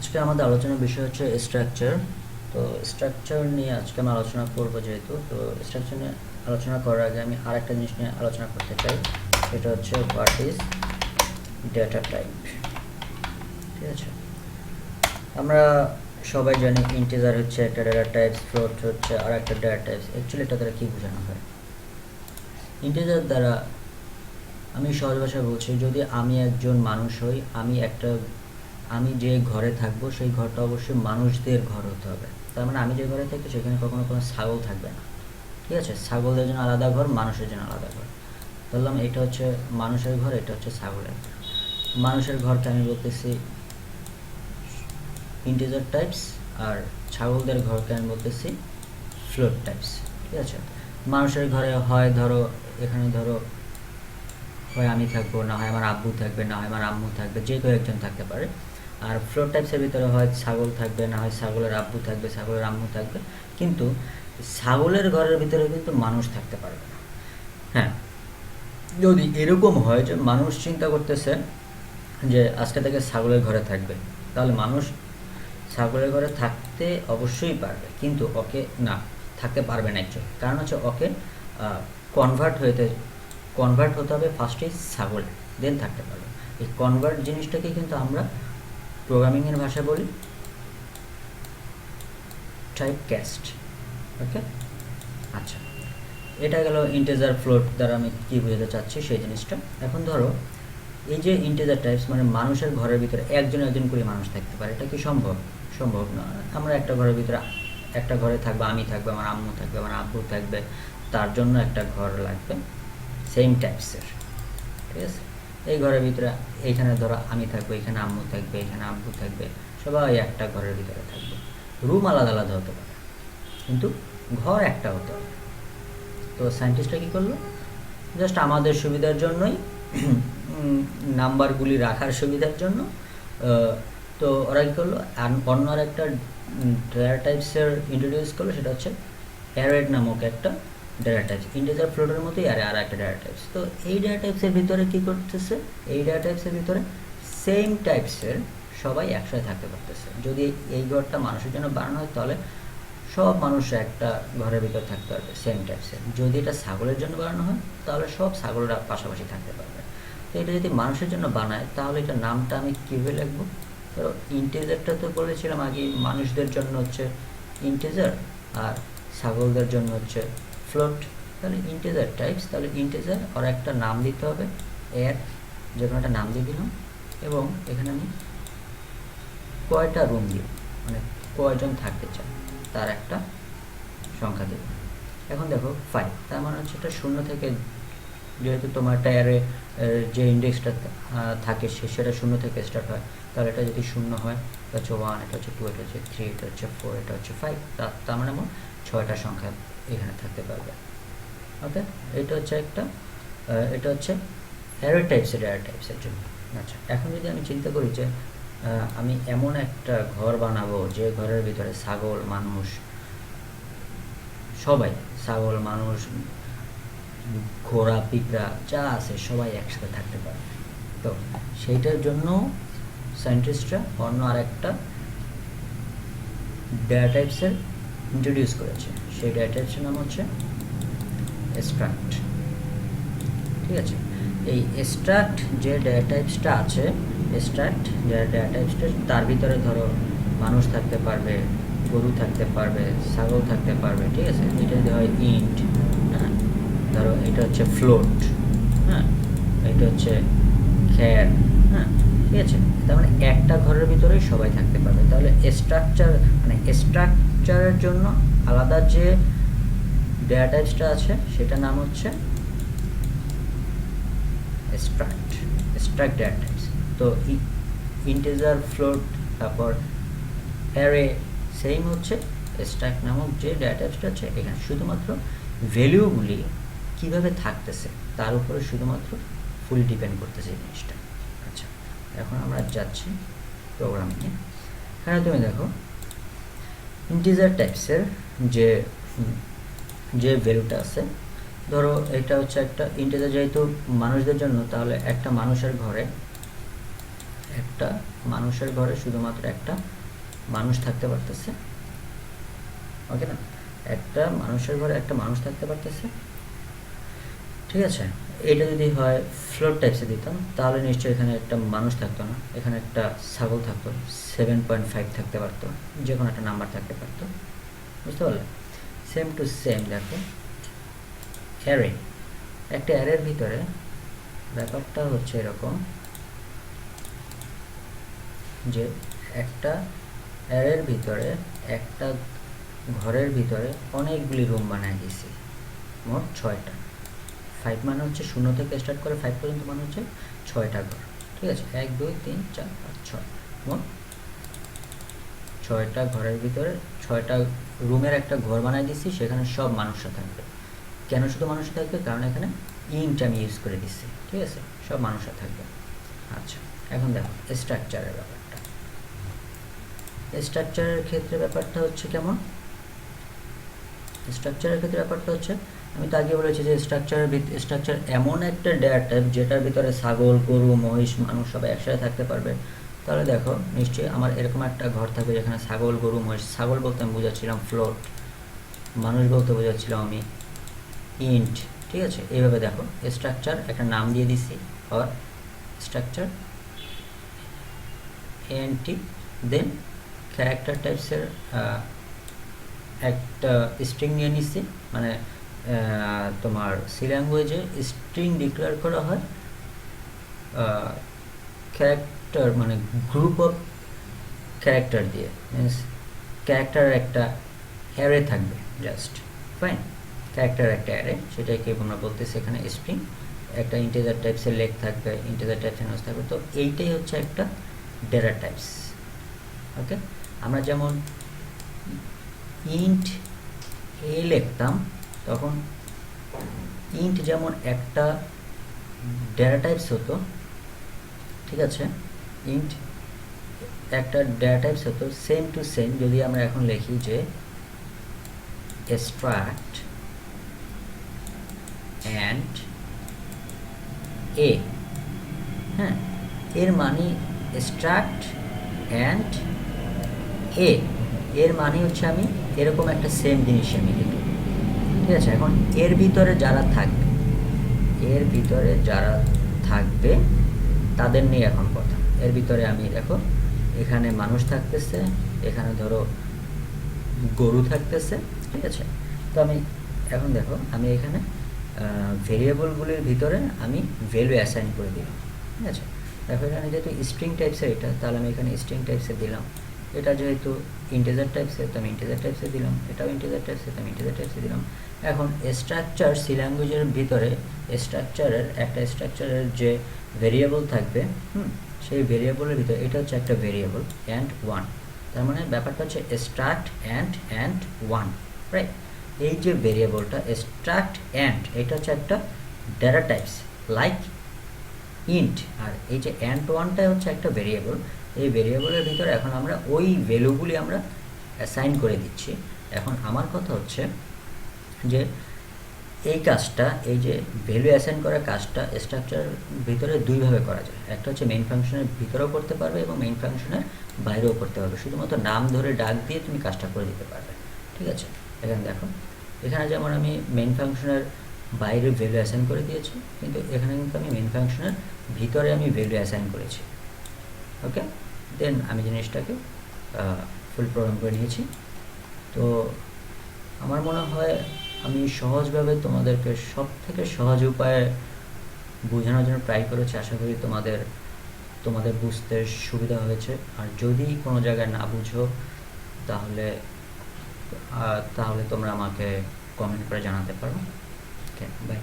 আজকে আমাদের আলোচনার বিষয় হচ্ছে স্ট্রাকচার তো স্ট্রাকচার নিয়ে আজকে আমি আলোচনা করব যেহেতু, তো স্ট্রাকচার নিয়ে আলোচনা করার আগে আমি আরেকটা জিনিস নিয়ে আলোচনা করতে চাই। সেটা হচ্ছে হোয়াট ইজ ডেটা টাইপ ঠিক আছে? আমরা সবাই জানি ইন্টিজার হচ্ছে একটা ডেটা টাইপস ফ্লোট হচ্ছে আর একটা ডেটা টাইপস অ্যাকচুয়ালি এটা দ্বারা কী বোঝানো হয়? ইন্টিজার দ্বারা আমি সহজ ভাষায় বলছি, যদি আমি একজন মানুষ হই, আমি একটা আমি যে ঘরে থাকব, সেই ঘরটা অবশ্যই মানুষদের ঘর হতে হবে। তার মানে আমি যে ঘরে থাকি, সেখানে কখনো কোনো ছাগল থাকবে না। ঠিক আছে? ছাগলদের জন্য আলাদা ঘর, মানুষের জন্য আলাদা ঘর। বললাম এটা হচ্ছে মানুষের ঘর, এটা হচ্ছে ছাগলের ঘর। মানুষের ঘরকে আমি বলতেছি ইন্টিজার টাইপস আর ছাগলদের ঘরকে আমি বলতেছি ফ্লোট টাইপস ঠিক আছে? মানুষের ঘরে হয়, ধরো, এখানে ধরো, হয় আমি থাকব, না হয় আমার আব্বু থাকবে, না হয় আমার আম্মু থাকবে, যে কেউ একজন থাকতে পারে। আর ফ্লোর টাইপসের ভিতরে হয় ছাগল থাকবে, না হয় ছাগলের আব্বু থাকবে, ছাগলের আম্মু থাকবে, কিন্তু ছাগলের ঘরের ভিতরে কিন্তু মানুষ থাকতে পারবে না। হ্যাঁ যদি এরকম হয় যে মানুষ চিন্তা করতেছে যে আজকে থেকে ছাগলের ঘরে থাকবে, তাহলে মানুষ ছাগলের ঘরে থাকতে অবশ্যই পারবে, কিন্তু ওকে না, থাকতে পারবে না একজন কারণ হচ্ছে ওকে কনভার্ট হইতে কনভার্ট হতে হবে ফার্স্টে ছাগল দেন থাকতে পারবে। এই কনভার্ট জিনিসটাকে কিন্তু আমরা প্রোগ্রামিংয়ের ভাষায় বলি? টাইপ ক্যাস্ট ওকে আচ্ছা এটা গেল ইন্টেজার ফ্লোট দ্বারা আমি কী বোঝাতে চাচ্ছি সেই জিনিসটা। এখন ধরো, এই যে ইন্টেজার টাইপস মানে মানুষের ঘরের ভিতরে একজন একজন করে মানুষ থাকতে পারে, এটা কি সম্ভব? সম্ভব না। আমরা একটা ঘরের ভিতরে, একটা ঘরে থাকব, আমি থাকব, আমার আম্মু থাকবে, আমার আব্বু থাকবে, তার জন্য একটা ঘর লাগবে সেম টাইপসের ঠিক আছে? এই ঘরের ভিতরে এইখানে ধরো আমি থাকব এখানে আম্মু থাকবে এখানে আব্বু থাকবে, সবাই একটা ঘরের ভিতরে থাকবে। রুম আলাদা আলাদা হতে পারে, কিন্তু ঘর একটা হতে হবে তো সায়েন্টিস্টরা কী করল? জাস্ট আমাদের সুবিধার জন্যই নাম্বারগুলি রাখার সুবিধার জন্য তো ওরা কী করল? অন্য আর একটা ডেটা টাইপসের ইন্ট্রোডিউস করল, সেটা হচ্ছে অ্যারেড নামক একটা ডেটা টাইপস ইন্টিজার ফ্লোটের মতোই আর আর একটা ডেটা টাইপস তো এই ডেটা টাইপসের ভিতরে কী করতেছে? এই ডেটা টাইপসের ভিতরে সেম টাইপসের সবাই একসাথে থাকতে পারতেছে। যদি এই ঘরটা মানুষের জন্য বানানো হয়, তাহলে সব মানুষ একটা ঘরের ভিতরে থাকতে পারবে সেম টাইপসের যদি এটা ছাগলের জন্য বানানো হয়, তাহলে সব ছাগলরা পাশাপাশি থাকতে পারবে। তো এটা যদি মানুষের জন্য বানায়, তাহলে এটা নামটা আমি কীভাবে লিখব? তো ইন্টিজারটা তো বলেছিলাম আগে, মানুষদের জন্য হচ্ছে ইন্টিজার আর ছাগলদের জন্য হচ্ছে ফ্লোট তাহলে ইন্টিজার টাইপস তাহলে ইন্টিজার আর একটা নাম দিতে হবে এর যে কোনো একটা নাম দিয়ে দিলাম, এবং এখানে আমি কয়টা রুম দিব মানে কয়জন থাকতে চাই, তার একটা সংখ্যা দেব এখন দেখো ফাইভ তার মানে হচ্ছে এটা শূন্য থেকে, যেহেতু তোমার টায়ারে যে ইন্ডেক্সটা থাকে সে, সেটা শূন্য থেকে স্টার্ট হয়, তাহলে এটা যদি শূন্য হয়, এটা হচ্ছে ওয়ান এটা হচ্ছে টু এটা হচ্ছে থ্রি এটা হচ্ছে ফোর এটা হচ্ছে ফাইভ তার মানে আমার ছয়টা সংখ্যা এখানে থাকতে পারবে। ওকে এটা হচ্ছে একটা এটা হচ্ছে অ্যারো টাইপসের অ্যারো টাইপসের জন্য। আচ্ছা এখন যদি আমি চিন্তা করি যে আমি এমন একটা ঘর বানাবো যে ঘরের ভিতরে ছাগল, মানুষ, সবাই, ছাগল, মানুষ, ঘোড়া, পিঁপড়া, যা আছে সবাই একসাথে থাকতে পারে তো সেইটার জন্য সায়েন্টিস্টরা অন্য আরেকটা ডেটা টাইপসের ইন্ট্রোডিউস করেছে। সেই ডেটা টাইপসের নাম হচ্ছে এস্ট্রাক্ট ঠিক আছে? এই এস্ট্রাক্ট যে ডেটা টাইপসটা আছে এস্ট্রাক্ট যে ডেটা টাইপসটা তার ভিতরে ধরো মানুষ থাকতে পারবে, গরু থাকতে পারবে, ছাগল থাকতে পারবে, ঠিক আছে? এটা যদি হয় ইন্ট হ্যাঁ? ধরো এটা হচ্ছে ফ্লোট হ্যাঁ? এটা হচ্ছে খ্যার হ্যাঁ? ঠিক আছে? তার মানে একটা ঘরের ভিতরেই সবাই থাকতে পারবে। তাহলে স্ট্রাকচার মানে স্ট্রাকচারের জন্য আলাদা যে ডেটা টাইপসটা আছে, সেটার নাম হচ্ছে স্ট্রাক্ট স্ট্রাক্ট ডেটা টাইপস তো ইন্টিজার ফ্লোট তারপর অ্যারে সেম হচ্ছে স্ট্রাক্ট নামক যে ডেটা আছে, এখানে শুধুমাত্র ভ্যালুগুলি কীভাবে থাকতেছে, তার উপরে শুধুমাত্র ফুল ডিপেন্ড করতেছে জিনিসটা। আচ্ছা এখন আমরা যাচ্ছি প্রোগ্রামিংয়ে এখানে তুমি দেখো ইন্টিজার টাইপসের যে যে ভ্যালুটা আছে, ধরো এটা হচ্ছে একটা ইন্টিজার যেহেতু মানুষদের জন্য, তাহলে একটা মানুষের ঘরে, একটা মানুষের ঘরে শুধুমাত্র একটা মানুষ থাকতে পারতেছে। ওকে না? একটা মানুষের ঘরে একটা মানুষ থাকতে পারতেছে। ঠিক আছে? এটা যদি হয় ফ্লোর টাইপসে দিতাম, তাহলে নিশ্চয়ই এখানে একটা মানুষ থাকতো না। এখানে একটা ছাগল থাকতো সেভেন পয়েন্ট ফাইভ থাকতে পারতো যে কোনো একটা নাম্বার থাকতে পারতো। বুঝতে পারলে? সেম টু সেম দেখো। অ্যারে একটা অ্যারের ভিতরে ব্যাপারটা হচ্ছে এরকম যে একটা অ্যারের ভিতরে একটা ঘরের ভিতরে অনেকগুলি রুম বানায় দিয়েছি, মোট ছয়টা। ফাইভ মানে হচ্ছে শূন্য থেকে স্টার্ট করে ফাইভ পর্যন্ত মানে হচ্ছে ছয়টা ঘর। ঠিক আছে? এক, দুই, তিন, চার, পাঁচ, ছয়। মোট ছয়টা ঘরের ভিতরে ছয়টা রুমের একটা ঘর বানাই দিচ্ছি সেখানে সব মানুষরা থাকবে। কেন শুধু মানুষ থাকবে? কারণ এখানে ইঙ্ক আমি ইউজ করে দিচ্ছি ঠিক আছে? সব মানুষরা থাকবে। আচ্ছা এখন দেখো স্ট্রাকচারের ব্যাপারটা। স্ট্রাকচারের ক্ষেত্রে ব্যাপারটা হচ্ছে কেমন? স্ট্রাকচারের ক্ষেত্রে ব্যাপারটা হচ্ছে আমি তো আগে বলেছি যে স্ট্রাকচারের স্ট্রাকচার এমন একটা ডেয়ার টাইপ যেটার ভিতরে ছাগল, গরু, মহিষ, মানুষ সবাই একসাথে থাকতে পারবে। তাহলে দেখো, নিশ্চয়ই আমার এরকম একটা ঘর থাকবে যেখানে ছাগল, গরু, মহিষ, ছাগল বলতে আমি বোঝাচ্ছিলাম ফ্লোট মানুষ বলতে বোঝাচ্ছিলাম আমি ইন্ট ঠিক আছে? এইভাবে দেখো স্ট্রাকচার একটা নাম দিয়ে দিছি আর স্ট্রাকচার এনটি দেন ক্যারেক্টার টাইপসের একটা স্ট্রিং নিয়ে নিচ্ছি মানে তোমার সি ল্যাঙ্গুয়েজে স্ট্রিং ডিক্লেয়ার করা হয় ক্যারেক্টার মানে গ্রুপ অফ ক্যারেক্টার দিয়ে মিনস ক্যারেক্টারের একটা অ্যারে থাকবে জাস্ট ফাইন ক্যারেক্টার একটা অ্যারে সেটাকে আমরা বলতেছি এখানে স্ট্রিং একটা ইন্টেজার টাইপসের লেখ থাকবে ইন্টেজার টাইপসের নোজ থাকবে, তো এইটাই হচ্ছে একটা ডেটা টাইপস ওকে আমরা যেমন ইন্ট এ লিখতাম তখন ইন্ট যেমন একটা ডেটা টাইপস হতো, ঠিক আছে? ইন্ট একটা ডেটা টাইপস হতো সেম টু সেম যদি আমরা এখন লিখি যে extract and a হ্যাঁ? এর মানে extract and a, এর মানে হচ্ছে আমি এরকম একটা সেম জিনিস আমি লিখি ঠিক আছে, এখন এর ভিতরে যারা থাকবে এর ভিতরে যারা থাকবে, তাদের নিয়ে এখন কথা। এর ভিতরে আমি দেখো, এখানে মানুষ থাকতেছে, এখানে ধরো গরু থাকতেছে, ঠিক আছে? তো আমি এখন দেখো, আমি এখানে ভেরিয়েবলগুলির ভিতরে আমি ভ্যালু অ্যাসাইন করে দিলাম, ঠিক আছে? দেখো এখানে যেহেতু স্ট্রিং টাইপসের এটা, তাহলে আমি এখানে স্ট্রিং টাইপসের দিলাম। এটা যেহেতু ইন্টেজার টাইপসের তো আমি ইন্টেজার টাইপসে দিলাম, এটাও ইন্টেজার টাইপসে তো আমি ইন্টেজার টাইপসে দিলাম। এখন স্ট্রাকচার সি ল্যাঙ্গুয়েজের ভিতরে স্ট্রাকচারের একটা স্ট্রাকচারের যে ভেরিয়েবল থাকবে, হুম, সেই ভেরিয়েবলের ভিতরে, এটা হচ্ছে একটা ভেরিয়েবল অ্যান্ড ওয়ান তার মানে ব্যাপারটা হচ্ছে struct and and one right এই যে ভেরিয়েবলটা স্ট্রাক্ট অ্যান্ড এটা হচ্ছে একটা ডেটা টাইপস লাইক ইন্ট আর এই যে অ্যান্ড ওয়ানটা হচ্ছে একটা ভেরিয়েবল এই ভেরিয়েবলের ভিতরে এখন আমরা ওই ভ্যালুগুলি আমরা অ্যাসাইন করে দিচ্ছি। এখন আমার কথা হচ্ছে যে এই কাজটা, এই যে ভ্যালু অ্যাসাইন করার কাজটা স্ট্রাকচার ভিতরে দুইভাবে করা যায়। একটা হচ্ছে মেইন ফাংশনের ভিতরেও করতে পারবে এবং মেইন ফাংশনের বাইরেও করতে পারবে। শুধুমাত্র নাম ধরে ডাক দিয়ে তুমি কাজটা করে দিতে পারবে। ঠিক আছে? এখানে দেখো, এখানে যেমন আমি মেইন ফাংশনের বাইরে ভ্যালু অ্যাসাইন করে দিয়েছি, কিন্তু এখানে কিন্তু আমি মেইন ফাংশনের ভিতরে আমি ভ্যালু অ্যাসাইন করেছি। ওকে দেন আমি জিনিসটাকে ফুল প্রোগ্রাম করে নিয়েছি। তো আমার মনে হয় আমি সহজভাবে তোমাদেরকে সব থেকে সহজ উপায়ে বোঝানোর জন্য ট্রাই করেছি। আশা করি তোমাদের তোমাদের বুঝতে সুবিধা হয়েছে। আর যদি কোনো জায়গায় না বুঝো, তাহলে তাহলে তোমরা আমাকে কমেন্ট করে জানাতে পারো। Okay bye